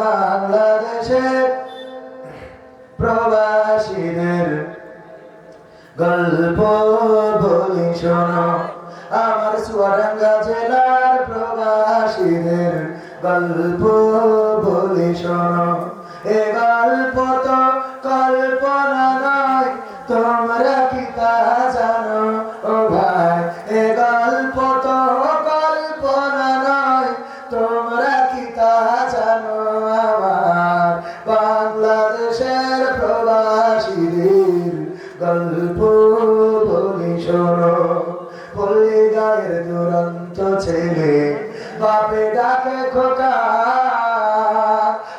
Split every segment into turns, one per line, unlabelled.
বাংলাদেশের প্রবাসীদের গল্প বলি শোনো। আমার চুয়াডাঙ্গা জেলার প্রবাসীদের গল্প বলি শোনো। এ গল্প তো বাংলাদেশের প্রবাসীদের গল্প বলি শোনো। গায়ের দুরন্ত ছেলে বাপে ডাকে খোকা।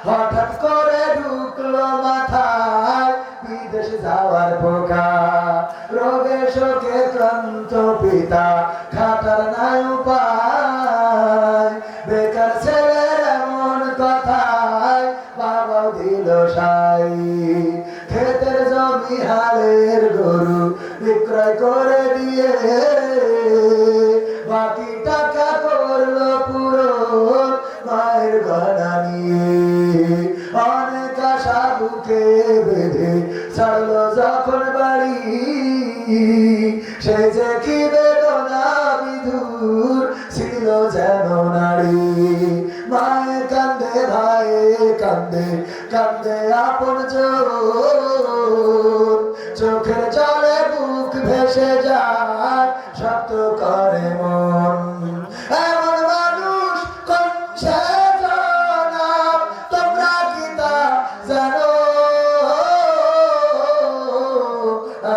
হঠাৎ করে ঢুকলো মাথায় বিদেশ যাওয়ার পোকা রোগে শোকে ক্লান্ত পিতা খাটার নাই উপায়। হালের গরু বিক্রয় করে দিয়ে। বাকি টাকা করল পুরো মায়ের নিয়ে। অনেক আশা বুকে বেঁধে যখন বাড়ি। সে যে কি বেদনা বিধুর ছিল যেন নারী কান্দে ভাইয়ে কান্দে কান্দে আপন জন চোখের জলে বুক ভেসে যায় শব্দ করে মন। এমন মানুষ কোন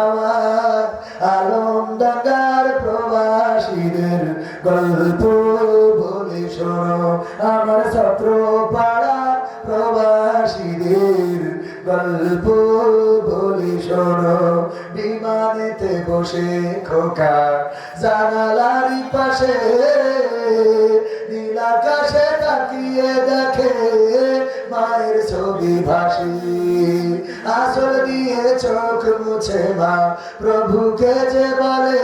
আমার আলম ডাঙ্গার প্রবাসীদের বলে শোনো, আমার ছাত্র বসে খোকা, জানালারি পাশে নীল আকাশে তাকিয়ে দেখে মায়ের ছবি ভাসি। আসল দিয়ে চোখ মুছে মা, প্রভুকে যে বলে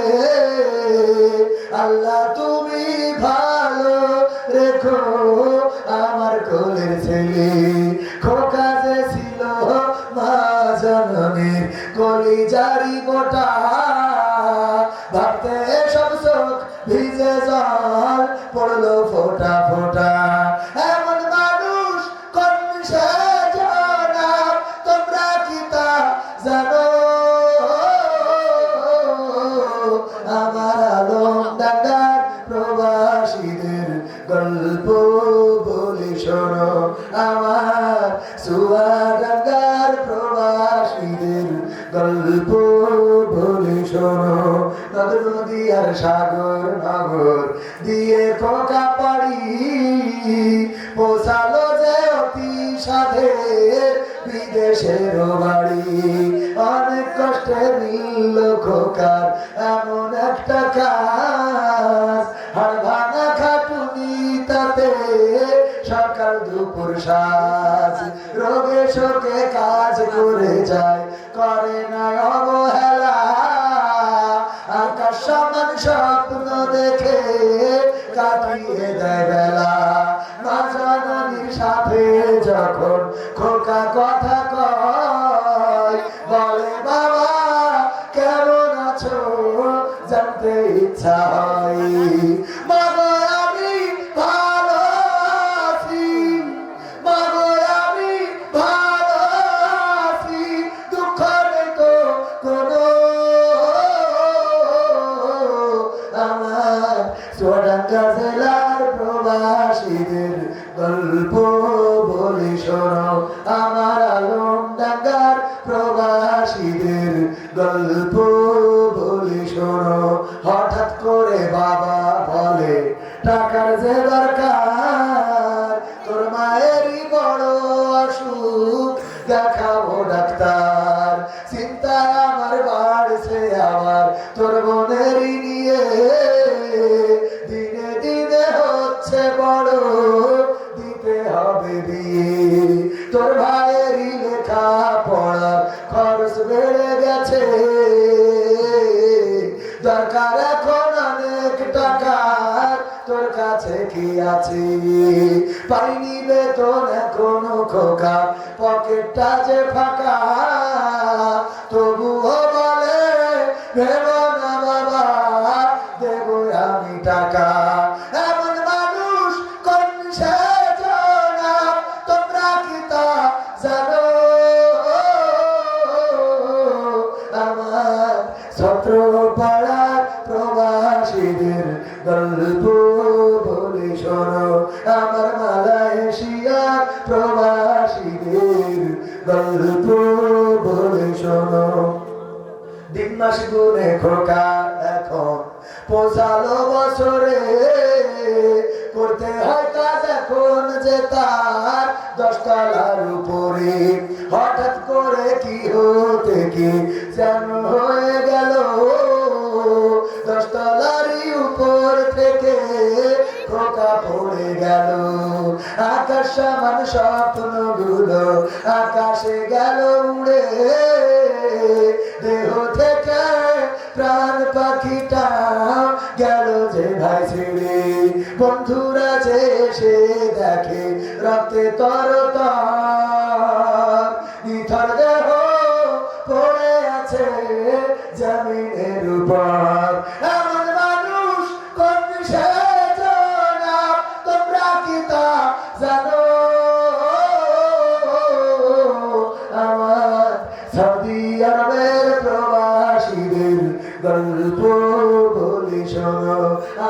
ভিজে জল পড়ল ফোটা ফোটা। এমন মানুষ কোন তোমরা কি তা জানো? আমার আলম ডাঙ্গার প্রবাসীদের গল্প বলে শোনো। আমার সুয়াডাঙ্গার প্রবাসীদের গল্প সাগর নগর দিয়ে খোকা পাড়ি। পোষালো যে অতি সাধের বিদেশের বাড়ি। অনেক কষ্টে নিল খোকার এমন একটা কাজ। হাড় ভাঙা খাটুনি তাতে সকাল দুপুর সাজ। রোগে শোকে কাজ করে যায়, করে না অবহেলা সমান স্বপ্ন দেখে কাটিয়ে দেয় বেলা। মা জননীর সাথে যখন খোকা কথা দেখাবো ডাক্তার। চিন্তায় আমার বাড়ছে আবার তোর বোনেরই নিয়ে। দিনে দিনে হচ্ছে বড়, দিতে হবে বিয়ে তোর ভাইয়েরই লেখা পড়ার খরচ বেড়ে গেছে। দরকার এখন অনেক টাকার তোর কাছে কি আছে? পাইনি বেতন এখনও খোকা পকেটটা যে ফাঁকা তবুও ছত্র পাড়ার প্রবাসীদের গল্প বলে শোনো। আমার মালা এশিয়ার প্রবাসীদের গল্প বলে শোনো। দিন মাস গুনে খোকা এখন, পৌঁছালো বছরে। করতে হয় কাজ এখন যে তার দশতলার উপরে। হঠাৎ করে কি হতে কি যেন সমান স্বপ্নগুলো আকাশে গেল উড়ে। দেহ থেকে প্রাণ পাখিটা গেল যে ভাই ছেড়ে। বন্ধুরা যে এসে দেখে, রক্তে তর। নিথর দেহ পড়ে আছে জমিনের উপর। শোনো,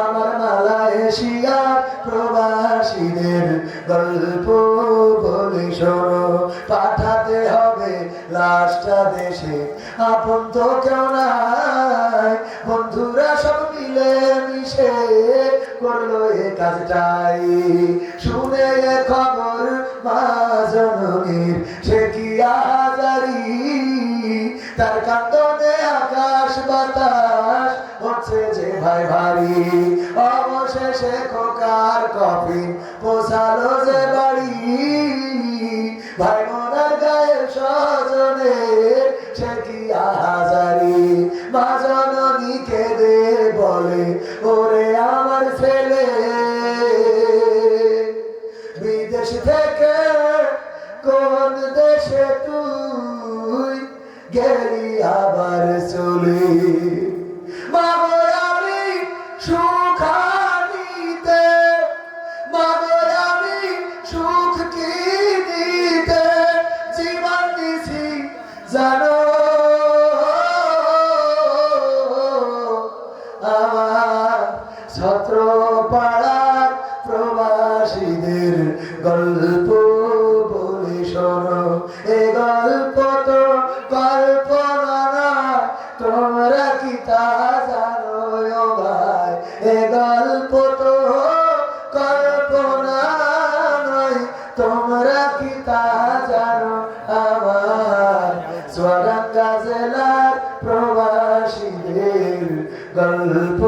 আমার মালয়েশিয়ার প্রবাসীদের গল্প বলি শোনো। পাঠাতে হবে লাশটা দেশে। আপন তো কেউ নাই। বন্ধুরা সব মিলে মিশে করল এ কাজটাই। শুনে এ খবর মা জননীর, সে কি আহাজারি তার কান্দনে অবশেষে খোকার কফি পোষালো যে বাড়ি। ভাই মনার গায়ের সজনে সে কি আহাজারি। মা প্রবাসীদের গল্প বলি শোনো। এ গল্প তো কল্পনা না তোমরা কি তা জানো ভাই? এ গল্প তো কল্পনা নয় তোমরা কি তা জানো আমার? সোয়ারাঙ্গা জেলার প্রবাসীদের গল্প